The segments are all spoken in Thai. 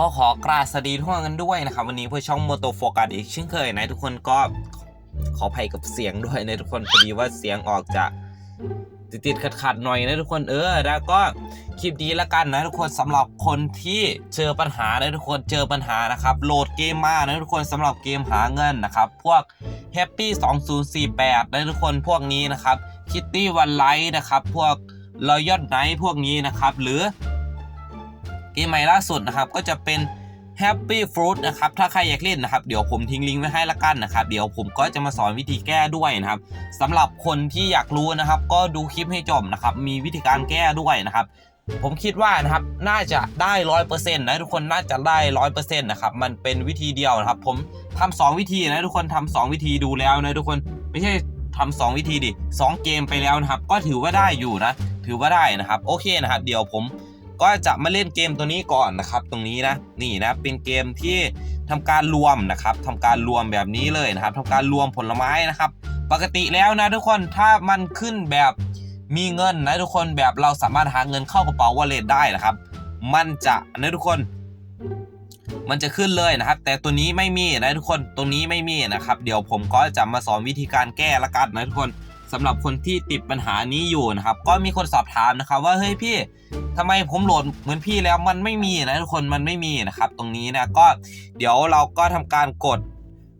ก็ขอกราบสวัสดีทุกคนกันด้วยนะครับ วันนี้เพื่อช่องโมโตโฟกัสอีกเช่นเคยนะทุกคนก็ขออภัยกับเสียงด้วยนะทุกคนพอดีว่าเสียงออกจะติดติดขัดขัดๆหน่อยนะทุกคนเออแล้วก็คลิปนี้ละกันนะทุกคนสำหรับคนที่เจอปัญหานะทุกคนเจอปัญหานะครับโหลดเกมมานะทุกคนสำหรับเกมหาเงินนะครับพวก Happy 2048นะทุกคนพวกนี้นะครับ Kitty One Light นะครับพวก Royal Knight พวกนี้นะครับหรือ มใหม่ล่าสุดนะครับก็จะเป็น Happy Fruit นะครับถ้าใครอยากเล่นนะครับเดี๋ยวผมทิ้งลิงก์ไว้ให้ละกันนะครับเดี๋ยวผมก็จะมาสอนวิธีแก้ด้วยนะครับสำหรับคนที่อยากรู้นะครับ ก็ดูคลิปให้จบนะครับมีวิธีการแก้ด้วยนะครับผมคิดว่านะครับน่าจะได้ร้อยเปอร์เซ็นต์นะทุกคนน่าจะได้ร้อยเปอร์เซ็นต์นะครับมันเป็นวิธีเดียวนะครับ ผมทำสองวิธีนะทุกคนทำสองวิธีดูแล้วนะทุกคนไม่ใช่ทำสองวิธีดิสองเกมไปแล้วนะครับ ก็ถือว่าได้อยู่นะ ถือว่าได้นะครับ โอเคนะครับ เดี๋ยวผม ก็จะมาเล่นเกมตัวนี้ก่อนนะครับ ตรงนี้นะนี่นะเป็นเกมที่ทำการรวมนะครับทำการรวมแบบนี้เลยนะครับทำการรวมผลไม้นะครับ ปกติแล้วนะทุกคนถ้ามันขึ้นแบบมีเงินนะทุกคนแบบเราสามารถหาเงินเข้ากระเป๋าวอลเล็ตได้นะครับ มันจะนะทุกคน มันจะขึ้นเลยนะครับ แต่ตัวนี้ไม่มีนะทุกคนตัวนี้ไม่มีนะครับ เดี๋ยวผมก็จะมาสอนวิธีการแก้ละกันนะทุกคน สำหรับคนที่ติดปัญหานี้อยู่นะครับ ก็มีคนสอบถามนะครับว่าเฮ้ยพี่ทำไมผมโหลดเหมือนพี่แล้วมันไม่มีนะทุกคนมันไม่มีนะครับ ตรงนี้นะก็เดี๋ยวเราก็ทำการกด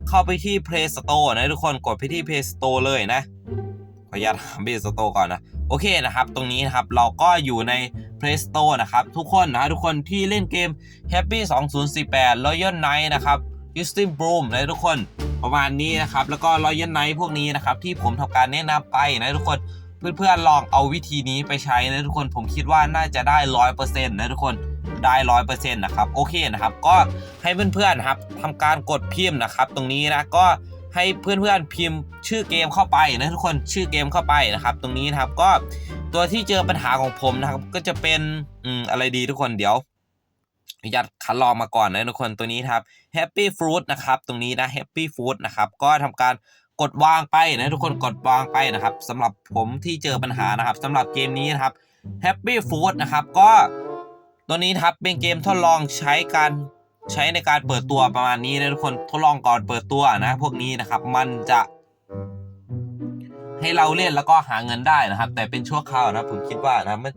เข้าไปที่ Play Store นะทุกคนกดไปที่ Play Store เลยนะขออนุญาตหา Play Store ก่อนนะโอเคนะครับ ตรงนี้นะครับเราก็อยู่ใน Play Store นะครับ ทุกคนนะทุกคนที่เล่นเกม Happy 2048 Royal Knight นะครับ Justin Bloom นะทุกคน ประมาณนี้นะครับ แล้วก็ Royal Knight พวกนี้นะครับ ที่ผมทำการแนะนำไปนะทุกคนเพื่อนๆลองเอาวิธีนี้ไปใช้นะทุกคนผมคิดว่าน่าจะได้ร้อยเปอร์เซ็นต์นะทุกคนได้ร้อยเปอร์เซ็นต์นะครับโอเคนะครับ ก็ให้เพื่อนๆครับทำการกดพิมพ์นะครับ ตรงนี้นะก็ให้เพื่อนๆพิมพ์ชื่อเกมเข้าไปนะทุกคนชื่อเกมเข้าไปนะครับ ตรงนี้นะครับก็ตัวที่เจอปัญหาของผมนะครับ ก็จะเป็นอืมอะไรดีทุกคนเดี๋ยว อนุญาตคัดลองมาก่อนนะทุกคนตัวนี้ครับ Happy Fruit นะครับ ตรงนี้นะ Happy Fruit นะครับ ก็ทำการกดวางไปนะทุกคนกดวางไปนะครับสำหรับผมที่เจอปัญหานะครับสำหรับเกมนี้นะครับ Happy Fruit นะครับ ก็ตัวนี้ครับเป็นเกมทดลองใช้การใช้ในการเปิดตัวประมาณนี้นะทุกคนทดลองก่อนเปิดตัวนะพวกนี้นะครับมันจะให้เราเล่นแล้วก็หาเงินได้นะครับ แต่เป็นชั่วคราวนะผมคิดว่านะมัน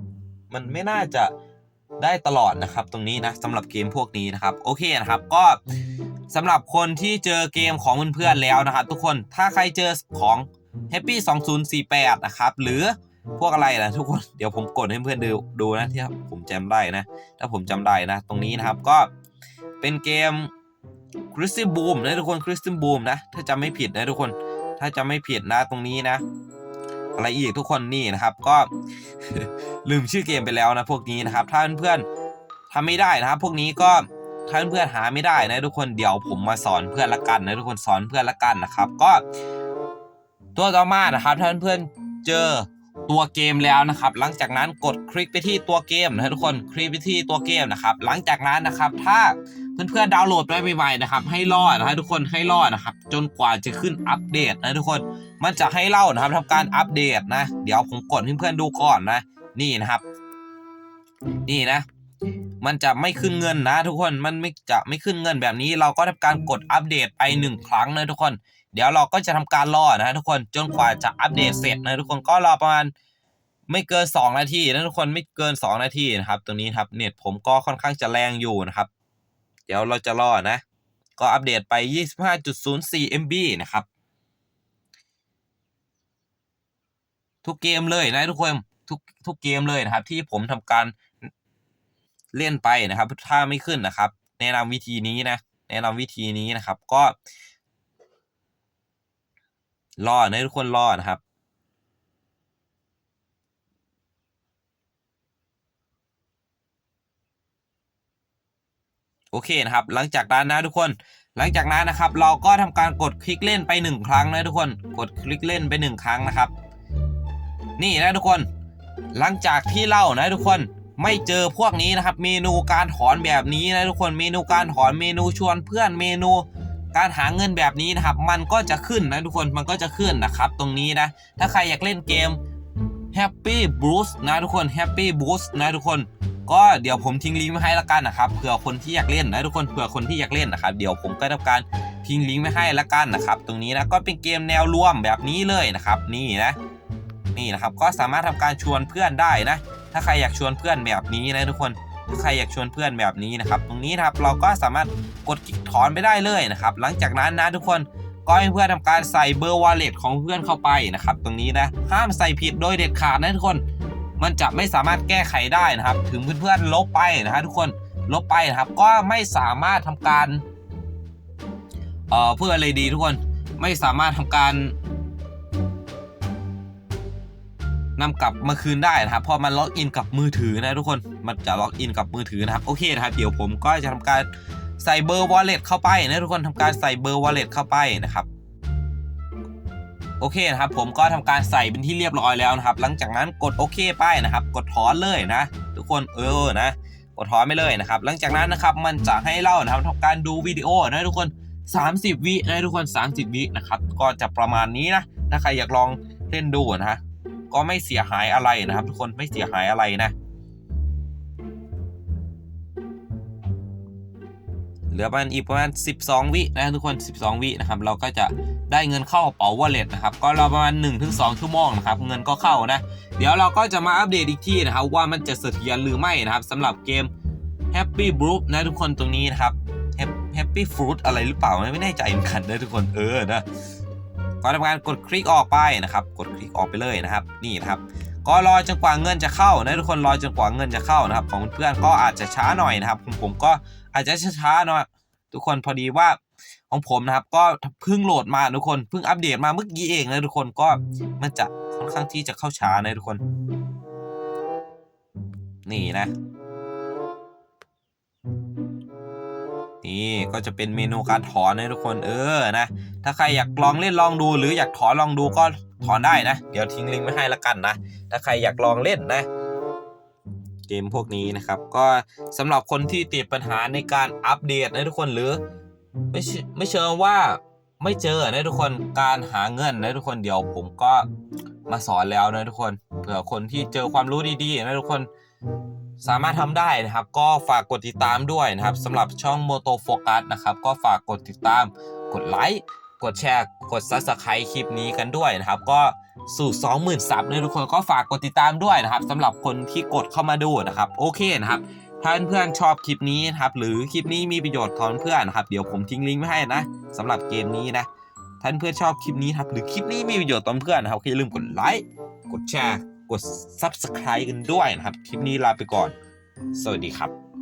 มันไม่น่าจะ ได้ตลอดนะครับตรงนี้นะสำหรับเกมพวกนี้นะครับโอเคนะครับก็สำหรับคนที่เจอเกมของเพื่อนๆแล้วนะครับทุกคนถ้าใครเจอของ Happy 2048นะครับหรือพวกอะไรนะทุกคนเดี๋ยวผมกดให้เพื่อนดูดูนะที่ผมจำได้นะถ้าผมจำได้นะ ตรงนี้นะครับก็เป็นเกม c r y s t a l Boom นะทุกคน c r y s t a l Boom นะถ้าจำไม่ผิดนะทุกคนถ้าจำไม่ผิดนะตรงนี้นะ อะไรอีกทุกคนนี่นะครับก็ลืมชื่อเกมไปแล้วนะพวกนี้นะครับถ้าเพื่อนๆทำไม่ได้นะครับ พวกนี้ก็ถ้าเพื่อนๆหาไม่ได้นะทุกคนเดี๋ยวผมมาสอนเพื่อนละกันนะทุกคนสอนเพื่อนละกันนะครับ ก็ ตัวต่อมานะครับถ้าเพื่อนๆเจอตัวเกมแล้วนะครับ หลังจากนั้นกดคลิกไปที่ตัวเกมนะทุกคนคลิกไปที่ตัวเกมนะครับ หลังจากนั้นนะครับ ถ้าเพื่อนๆดาวน์โหลดไปใหม่ๆนะครับ ให้รอดนะทุกคนให้รอดนะครับ จนกว่าจะขึ้นอัปเดตนะทุกคน มันจะให้เล่านะครับทำการอัปเดตนะ เดี๋ยวผมกดให้เพื่อนดูก่อนนะ นี่นะครับ นี่นะ มันจะไม่ขึ้นเงินนะ ทุกคนมันไม่จะไม่ขึ้นเงินแบบนี้ เราก็ทำการกดอัปเดตไปหนึ่งครั้งนะทุกคน เดี๋ยวเราก็จะทำการรอนะทุกคนจนกว่าจะอัปเดตเสร็จนะทุกคนก็รอประมาณไม่เกิน 2 นาทีนะทุกคนไม่เกิน 2 นาทีนะครับ ตรงนี้ครับเน็ตผมก็ค่อนข้างจะแรงอยู่นะครับ เดี๋ยวเราจะรอนะ ก็อัปเดตไป 25.04 MB นะครับ ทุกเกมเลยนะทุกคนทุกทุกเกมเลยนะครับ ที่ผมทำการเล่นไปนะครับ ถ้าไม่ขึ้นนะครับ แนะนำวิธีนี้นะแนะนำวิธีนี้นะครับ ก็รอนะทุกคนรอนะครับโอเคนะครับ หลังจากนั้นนะทุกคน หลังจากนั้นนะครับ เราก็ทำการกดคลิกเล่นไปหนึ่งครั้งนะทุกคน กดคลิกเล่นไปหนึ่งครั้งนะครับ นี่นะทุกคน หลังจากที่เล่านะทุกคนไม่เจอพวกนี้นะครับ เมนูการถอนแบบนี้นะทุกคนเมนูการถอนเมนูชวนเพื่อนเมนู การหาเงินแบบนี้นะครับ มันก็จะขึ้นนะทุกคนมันก็จะขึ้นนะครับ ตรงนี้นะ ถ้าใครอยากเล่นเกม Happy Boost นะทุกคน Happy Boost นะทุกคน ก็เดี๋ยวผมทิ้งลิงก์ไว้ให้ละกันนะครับเผื่อคนที่อยากเล่นนะทุกคนเผื่อคนที่อยากเล่นนะครับ เดี๋ยวผมก็ทำการทิ้งลิงก์ไว้ให้ละกันนะครับ ตรงนี้นะก็เป็นเกมแนวร่วมแบบนี้เลยนะครับ นี่นะ นี่นะครับก็สามารถทำการชวนเพื่อนได้นะถ้าใครอยากชวนเพื่อนแบบนี้นะทุกคนถ้าใครอยากชวนเพื่อนแบบนี้นะครับตรงนี้นะครับเราก็สามารถกดคลิกถอนไปได้เลยนะครับหลังจากนั้นนะทุกคนก็ให้เพื่อนทำการใส่เบอร์วอลเล็ตของเพื่อนเข้าไปนะครับตรงนี้นะห้ามใส่ผิดโดยเด็ดขาดนะทุกคน มันจะไม่สามารถแก้ไขได้นะครับ ถึงเพื่อนๆลบไปนะฮะทุกคนลบไปนะครับก็ไม่สามารถทำการเอ่อเพื่ออะไรดีทุกคนไม่สามารถทำการ นำกลับมาคืนได้นะครับพอมันล็อกอินกับมือถือนะทุกคนมันจะล็อกอินกับมือถือนะครับโอเคนะครับเดี๋ยวผมก็จะทำการใส่เบอร์ wallet เข้าไปนะทุกคนทำการใส่เบอร์ wallet เข้าไปนะครับโอเคนะครับผมก็ทำการใส่เป็นที่เรียบร้อยแล้วนะครับ หลังจากนั้นกดโอเคไปนะครับ กดถอนเลยนะ ทุกคนเออนะ กดถอนไปเลยนะครับ หลังจากนั้นนะครับมันจะให้เรานะครับทำการดูวิดีโอนะทุกคน 30 วินะทุกคน 30 วินะครับก็จะประมาณนี้นะถ้าใครอยากลองเล่นดูนะ ก็ไม่เสียหายอะไรนะครับ ทุกคนไม่เสียหายอะไรนะ เหลือประมาณอีกประมาณ 12 วินะทุกคน 12 วินะครับ เราก็จะได้เงินเข้ากระเป๋าวอลเล็ตนะครับ ก็เราประมาณ 1-2 ชั่วโมงนะครับ เงินก็เข้านะ เดี๋ยวเราก็จะมาอัปเดตอีกทีนะครับ ว่ามันจะเสถียรหรือไม่นะครับสำหรับเกม Happy b r o o นะทุกคนตรงนี้นะครับ Hap- Happy Fruit อะไรหรือเปล่าไม่แน่ใจเหมือนกันนะทุกคนเออนะก็ทำการกดคลิกออกไปนะครับ กดคลิกออกไปเลยนะครับ นี่นะครับก็รอจนกว่าเงินจะเข้านะทุกคนรอจนกว่าเงินจะเข้านะครับ ของเพื่อนก็อาจจะช้าหน่อยนะครับของผมก็อาจจะช้าๆหน่อยทุกคนพอดีว่าของผมนะครับ ก็เพิ่งโหลดมาทุกคนเพิ่งอัปเดตมาเมื่อกี้เองนะทุกคนก็มันจะค่อนข้างที่จะเข้าช้านะทุกคน นี่นะ นี่ก็จะเป็นเมนูการถอนนะทุกคนเออนะ ถ้าใครอยากลองเล่นลองดู หรืออยากถอนลองดูก็ถอนได้นะ เดี๋ยวทิ้งลิงก์ไว้ให้ละกันนะ ถ้าใครอยากลองเล่นนะ เกมพวกนี้นะครับ ก็สำหรับคนที่ติดปัญหาในการอัปเดตนะทุกคนหรือ ไม่ใช่ไม่เชิงว่าไม่เจอนะทุกคนการหาเงินนะทุกคนเดี๋ยวผมก็มาสอนแล้วนะทุกคนเผื่อคนที่เจอความรู้ดีๆนะทุกคน สามารถทำได้นะครับ ก็ฝากกดติดตามด้วยนะครับสำหรับช่อง Moto Focus นะครับ ก็ฝากกดติดตาม กดไลค์ กดแชร์ กด Subscribe คลิปนี้กันด้วยนะครับ ก็สู่ 20,000ซับนะทุกคนก็ฝากกดติดตามด้วยนะครับสำหรับคนที่กดเข้ามาดูนะครับ โอเคนะครับถ้าเพื่อนๆชอบคลิปนี้นะครับ หรือคลิปนี้มีประโยชน์ของเพื่อนนะครับ เดี๋ยวผมทิ้งลิงก์ไว้ให้นะสำหรับเกมนี้นะท่านเพื่อนชอบคลิปนี้ครับหรือคลิปนี้มีประโยชน์ต่อเพื่อนนะครับอย่าลืมกดไลค์กดแชร์ กด Subscribe กันด้วยนะครับ คลิปนี้ลาไปก่อน สวัสดีครับ